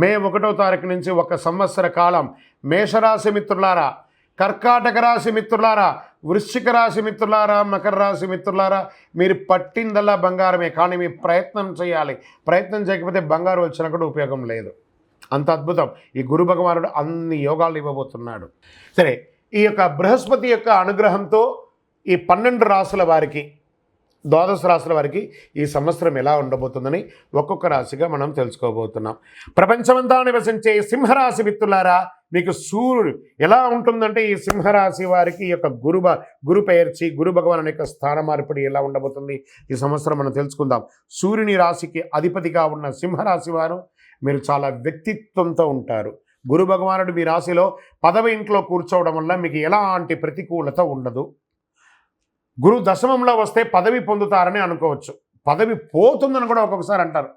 మే ఒకటో తారీఖు నుంచి ఒక సంవత్సర కాలం. మేషరాశి మిత్రులారా కర్కాటక రాశి మిత్రులారా వృశ్చిక రాశి మిత్రులారా మకర రాశి మిత్రులారా మీరు పట్టిందల్లా బంగారమే కానీ మీ ప్రయత్నం చేయాలి. ప్రయత్నం చేయకపోతే బంగారం వచ్చినా కూడా ఉపయోగం లేదు. అంత అద్భుతం. ఈ గురు భగవానుడు అన్ని యోగాలు ఇవ్వబోతున్నాడు. సరే ఈ యొక్క బృహస్పతి యొక్క అనుగ్రహంతో ఈ పన్నెండు రాసుల వారికి ద్వాదశ రాశుల వారికి ఈ సంవత్సరం ఎలా ఉండబోతుందని ఒక్కొక్క రాశిగా మనం తెలుసుకోబోతున్నాం. ప్రపంచమంతా నివసించే సింహరాశి మిత్రులారా మీకు సూర్యుడు ఎలా ఉంటుందంటే ఈ సింహరాశి వారికి ఈ యొక్క గురు గురు పేర్చి గురు భగవాన్ యొక్క స్థాన మార్పిడి ఎలా ఉండబోతుంది ఈ సంవత్సరం మనం తెలుసుకుందాం. సూర్యుని రాశికి అధిపతిగా ఉన్న సింహరాశి వారు మీరు చాలా వ్యక్తిత్వంతో ఉంటారు. గురు భగవానుడు మీ రాశిలో పదవి ఇంట్లో కూర్చోవడం వల్ల మీకు ఎలాంటి ప్రతికూలత ఉండదు. గురు దశమంలో వస్తే పదవి పొందుతారని అనుకోవచ్చు. పదవి పోతుందని కూడా ఒక్కొక్కసారి అంటారు.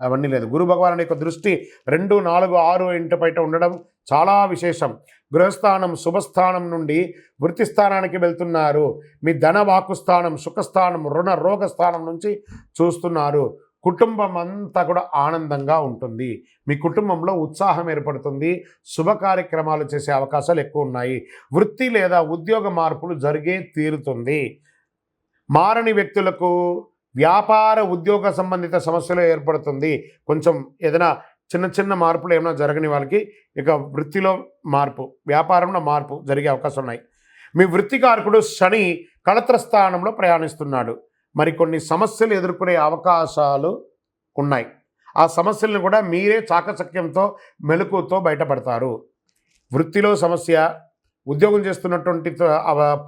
అవన్నీ లేదు. గురు భగవాన్ యొక్క దృష్టి రెండు నాలుగు ఆరు ఇంటి బయట ఉండడం చాలా విశేషం. గృహస్థానం శుభస్థానం నుండి వృత్తిస్థానానికి వెళ్తున్నారు. మీ ధన వాకుస్థానం సుఖస్థానం రుణ రోగస్థానం నుంచి చూస్తున్నారు. కుటుంబం అంతా కూడా ఆనందంగా ఉంటుంది. మీ కుటుంబంలో ఉత్సాహం ఏర్పడుతుంది. శుభ కార్యక్రమాలు చేసే అవకాశాలు ఎక్కువ ఉన్నాయి వృత్తి లేదా ఉద్యోగ మార్పులు జరిగే తీరుతుంది. మారని వ్యక్తులకు వ్యాపార ఉద్యోగ సంబంధిత సమస్యలు ఏర్పడుతుంది. కొంచెం ఏదైనా చిన్న చిన్న మార్పులు ఏమైనా జరగని వాళ్ళకి ఇక వృత్తిలో మార్పు వ్యాపారంలో మార్పు జరిగే అవకాశం ఉన్నాయి మీ వృత్తికారకుడు శని కళత్ర స్థానంలో ప్రయాణిస్తున్నాడు. మరికొన్ని సమస్యలు ఎదుర్కొనే అవకాశాలు ఉన్నాయి. ఆ సమస్యలను కూడా మీరే చాకచక్యంతో మెలకుతో బయటపడతారు. వృత్తిలో సమస్య ఉద్యోగం చేస్తున్నటువంటి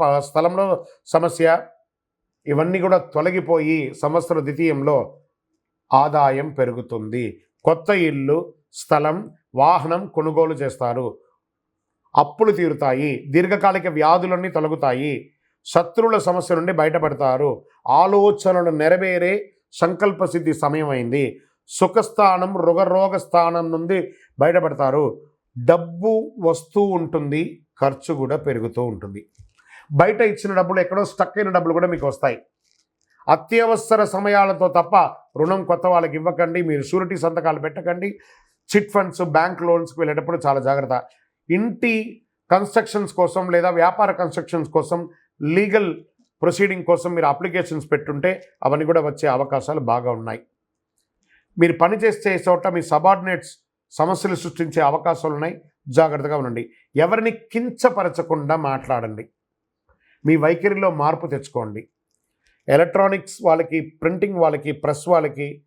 ప- స్థలంలో సమస్య ఇవన్నీ కూడా తొలగిపోయి సంవత్సర ద్వితీయంలో ఆదాయం పెరుగుతుంది. కొత్త ఇల్లు స్థలం వాహనం కొనుగోలు చేస్తారు. అప్పులు తీరుతాయి. దీర్ఘకాలిక వ్యాధులన్నీ తొలగుతాయి. శత్రువుల సమస్య నుండి బయటపడతారు. ఆలోచనలు నెరవేరే సంకల్ప సిద్ధి సమయం అయింది సుఖస్థానం రుగరోగ స్థానం నుండి బయటపడతారు. డబ్బు వస్తూ ఉంటుంది ఖర్చు కూడా పెరుగుతూ ఉంటుంది. బయట ఇచ్చిన డబ్బులు ఎక్కడో స్టక్ అయిన డబ్బులు కూడా మీకు వస్తాయి. అత్యవసర సమయాలతో తప్ప రుణం కొత్త వాళ్ళకి ఇవ్వకండి మీరు షూరిటీ సంతకాలు పెట్టకండి. చిట్ ఫండ్స్ బ్యాంక్ లోన్స్కి వెళ్ళేటప్పుడు చాలా జాగ్రత్త. ఇంటి కన్స్ట్రక్షన్స్ కోసం లేదా వ్యాపార కన్స్ట్రక్షన్స్ కోసం లీగల్ ప్రొసీడింగ్ కోసం మీరు అప్లికేషన్స్ పెట్టుంటే అవన్నీ కూడా వచ్చే అవకాశాలు బాగా ఉన్నాయి. మీరు పనిచేసే చోట మీ సబార్డినేట్స్ సమస్యలు సృష్టించే అవకాశాలు ఉన్నాయి. జాగ్రత్తగా ఉండండి. ఎవరిని కించపరచకుండా మాట్లాడండి. మీ వైఖరిలో మార్పు తెచ్చుకోండి. ఎలక్ట్రానిక్స్ వాళ్ళకి ప్రింటింగ్ వాళ్ళకి ప్రెస్ వాళ్ళకి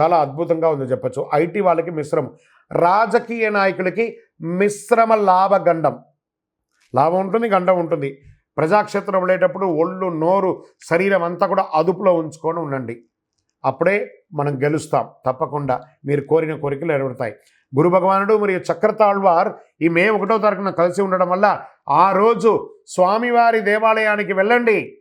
చాలా అద్భుతంగా ఉంది చెప్పచ్చు. ఐటీ వాళ్ళకి మిశ్రమం. రాజకీయ నాయకులకి మిశ్రమ లాభ గండం లాభం ఉంటుంది గండం ఉంటుంది. ప్రజాక్షేత్రం వెళ్ళేటప్పుడు ఒళ్ళు నోరు శరీరం అంతా కూడా అదుపులో ఉంచుకొని ఉండండి. అప్పుడే మనం గెలుస్తాం. తప్పకుండా మీరు కోరిన కోరికలు నెరవేరుతాయి. గురు భగవానుడు మరియు చక్రతాళ్వార్ ఈ మే ఒకటో తారీఖున కలిసి ఉండడం వల్ల ఆ రోజు స్వామివారి దేవాలయానికి వెళ్ళండి.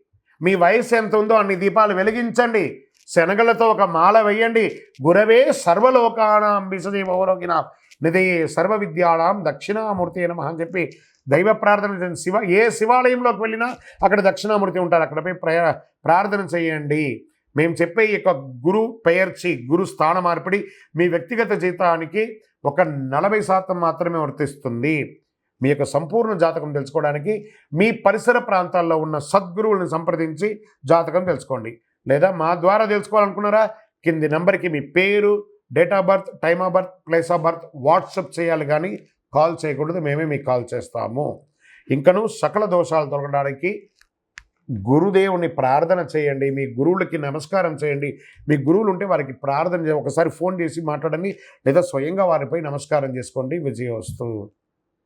మీ వయసు ఎంత ఉందో అన్ని దీపాలు వెలిగించండి. శనగలతో ఒక మాల వేయండి. గురవే సర్వలోకానాం విసదేవరోగిన నిధయే సర్వ విద్యానాం దక్షిణామూర్తి నమ అని చెప్పి దైవ ప్రార్థన చేయండి. శివ ఏ శివాలయంలోకి వెళ్ళినా అక్కడ దక్షిణామూర్తి ఉంటారు. అక్కడపై ప్రయా ప్రార్థన చేయండి. మేము చెప్పే ఈ యొక్క గురు పెయర్చి గురు స్థాన మార్పిడి మీ వ్యక్తిగత జీతానికి ఒక నలభై శాతం మాత్రమే వర్తిస్తుంది. మీ యొక్క సంపూర్ణ జాతకం తెలుసుకోవడానికి మీ పరిసర ప్రాంతాల్లో ఉన్న సద్గురువులను సంప్రదించి జాతకం తెలుసుకోండి. లేదా మా ద్వారా తెలుసుకోవాలనుకున్నారా? కింది నెంబర్కి మీ పేరు date of birth time of birth place of birth WhatsApp చేయాలి కానీ కాల్ చేయకూడదు మేమే మీకు కాల్ చేస్తాము. ఇంకను సకల దోషాలు తొలగడానికి గురుదేవుని ప్రార్థన చేయండి మీ గురువులకి నమస్కారం చేయండి. మీ గురువులు ఉంటే వారికి ప్రార్థన చేయ ఒకసారి ఫోన్ చేసి మాట్లాడండి లేదా స్వయంగా వారిపై నమస్కారం చేసుకోండి. విజయోస్తు.